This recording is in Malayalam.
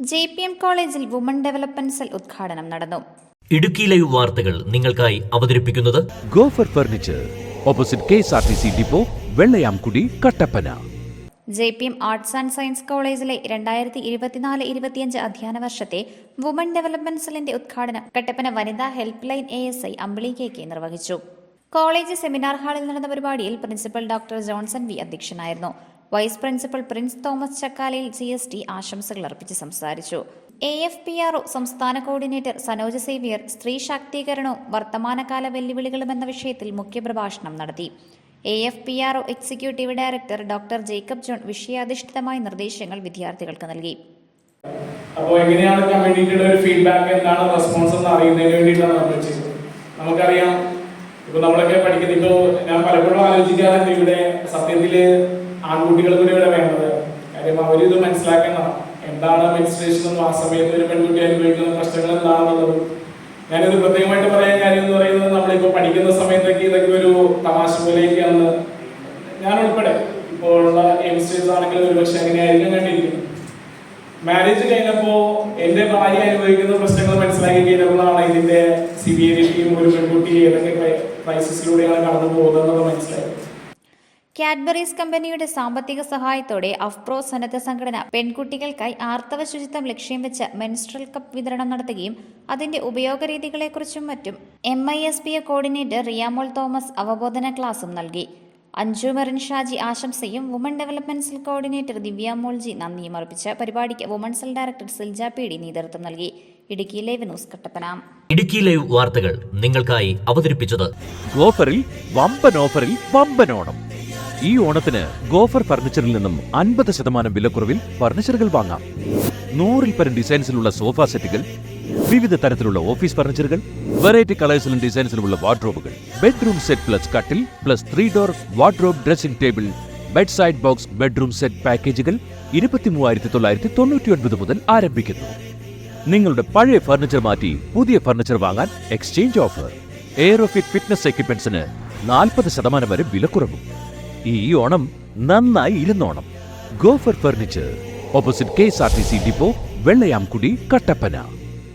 ജെ പി എം കോളേജിൽ വുമൺ ഡെവലപ്മെന്റ് സെൽ ഉദ്ഘാടനം നടന്നു. ഇടുക്കി ലൈവ് വാർത്തകൾ നിങ്ങൾക്കായി അവതരിപ്പിക്കുന്നത് Gopher furniture opposite K S R T C depot Vellayamkudy Kattappana. J P M arts and science കോളേജിലെ രണ്ടായിരത്തി ഇരുപത്തിനാല് ഇരുപത്തിയഞ്ച് അധ്യയന വർഷത്തെ വുമൺ ഡെവലപ്മെന്റ് സെല്ലിന്റെ ഉദ്ഘാടനം കട്ടപ്പന വനിതാ help line A S I Ambili K K നിർവഹിച്ചു. കോളേജ് സെമിനാർ ഹാളിൽ നടന്ന പരിപാടിയിൽ പ്രിൻസിപ്പൽ ഡോക്ടർ ജോൺസൺ വി അധ്യക്ഷനായിരുന്നു. Vice principal Prince Thomas Chakkalayil C S T ആശംസകൾ അർപ്പിച്ച് സംസാരിച്ചു. എ എഫ് പി ആർ സംസ്ഥാന കോർഡിനേറ്റർ സനോജ് സേവ്യർ സ്ത്രീ ശാക്തീകരണവും വർത്തമാനകാല വെല്ലുവിളികളും എന്ന വിഷയത്തിൽ മുഖ്യപ്രഭാഷണം നടത്തി. A F P R executive director doctor Jacob John വിഷയാധിഷ്ഠിതമായ നിർദ്ദേശങ്ങൾ വിദ്യാർത്ഥികൾക്ക് നൽകി. അപ്പോൾ എങ്ങനെയാണ് കമ്മ്യൂണിറ്റിയുടെ ഒരു ഫീഡ്ബാക്ക് എന്താണ് റെസ്പോൺസ് എന്ന് അറിയുന്നതിന് വേണ്ടിയിട്ടാണ് നമ്മൾ ചെയ്തത്. നമുക്കറിയാം. ഇപ്പൊ നമ്മളൊക്കെ പഠിക്കുന്നത് ഇപ്പോൾ ഞാൻ പലപ്പോഴും ആലോചിക്കാറുണ്ട് ഇവിടെ സത്യത്തിൽ ആൺകുട്ടികൾ കൂടി ഇവിടെ വേണ്ടത്. കാര്യം അവരിത് മനസ്സിലാക്കണം. എന്താണ് മെൻസ്ട്രേഷൻ എന്നും ആ സമയത്ത് ഒരു പെൺകുട്ടി അനുഭവിക്കുന്ന പ്രശ്നങ്ങൾ എന്താണെന്നുള്ളതും. ഞാനിത് പ്രത്യേകമായിട്ട് പറയാൻ കാര്യം എന്ന് പറയുന്നത് നമ്മളിപ്പോൾ പഠിക്കുന്ന സമയത്തൊക്കെ ഇതൊക്കെ ഒരു തമാശ പോലെയൊക്കെയാണ്. ഞാൻ ഉൾപ്പെടെ ഇപ്പോൾ ഉള്ള യങ്സ്റ്റേഴ്സ് ആണെങ്കിലും ഒരുപക്ഷെ അങ്ങനെയായിരിക്കും കണ്ടിരിക്കുന്നത്. മാരേജ് കഴിഞ്ഞപ്പോ എന്റെ ഭാര്യ അനുഭവിക്കുന്ന പ്രശ്നങ്ങൾ മനസ്സിലാക്കി കഴിഞ്ഞപ്പോഴാണ് ഇതിന്റെ സിവിയറിറ്റിയും ഒരു പെൺകുട്ടി ഏതൊക്കെ ക്രൈസിസിലൂടെയാണ് കടന്നു പോകുന്നത് മനസ്സിലായത്. കാഡ്ബറീസ് കമ്പനിയുടെ സാമ്പത്തിക സഹായത്തോടെ അഫ്പ്രോ സന്നദ്ധ സംഘടന പെൺകുട്ടികൾക്കായി ആർത്തവ ശുചിത്വം ലക്ഷ്യം വെച്ച് മെൻസ്ട്രൽ കപ്പ് വിതരണം നടത്തുകയും അതിന്റെ ഉപയോഗരീതികളെക്കുറിച്ചും മറ്റും M I S P A coordinator Riyamol Thomas അവബോധന ക്ലാസും നൽകി. Anju Merin Shaji ആശംസയും woman development cell coordinator Divya Molji നന്ദിയും അർപ്പിച്ച് പരിപാടിക്ക് woman cell director Silja P D നേതൃത്വം നൽകി. Idukki live news Kattappana. Idukki live വാർത്തകൾ നിങ്ങൾക്കായി അവതരിപ്പിച്ചത് ഓഫറിൽ വമ്പൻ ഓഫറിൽ വമ്പൻ ഓണം ഈ ഓണത്തിന് ഗോഫർ ഫർണിച്ചറിൽ നിന്നും അൻപത് ശതമാനം വിലക്കുറവിൽ ഫർണിച്ചറുകൾ വാങ്ങാം. നൂറിൽ പരം ഡിസൈൻസിലുള്ള സോഫ സെറ്റുകൾ വിവിധ തരത്തിലുള്ള ഓഫീസ് ഫർണിച്ചറുകൾ വെറൈറ്റി കളേഴ്സിലും ഡിസൈൻസിലുമുള്ള വാർഡ്രോബുകൾ. ബെഡ്റൂം സെറ്റ് പ്ലസ് കട്ടിൽ plus three door wardrobe dressing table bed side box bedroom set പാക്കേജുകൾ ഇരുപത്തിമൂവായിരത്തി തൊള്ളായിരത്തി തൊണ്ണൂറ്റി ഒൻപത് മുതൽ ആരംഭിക്കുന്നു. നിങ്ങളുടെ പഴയ ഫർണിച്ചർ മാറ്റി പുതിയ ഫർണിച്ചർ വാങ്ങാൻ എക്സ്ചേഞ്ച് ഓഫർ. എയറോഫിറ്റ് ഫിറ്റ്നസ് എക്യുപ്മെന്റ്സിന് നാൽപ്പത് ശതമാനം വരെ വിലക്കുറവും. ഈ ഓണം നന്നായി ഇരുന്നോണം. Gopher furniture opposite K S R T C depot Vellayamkudy Kattappana.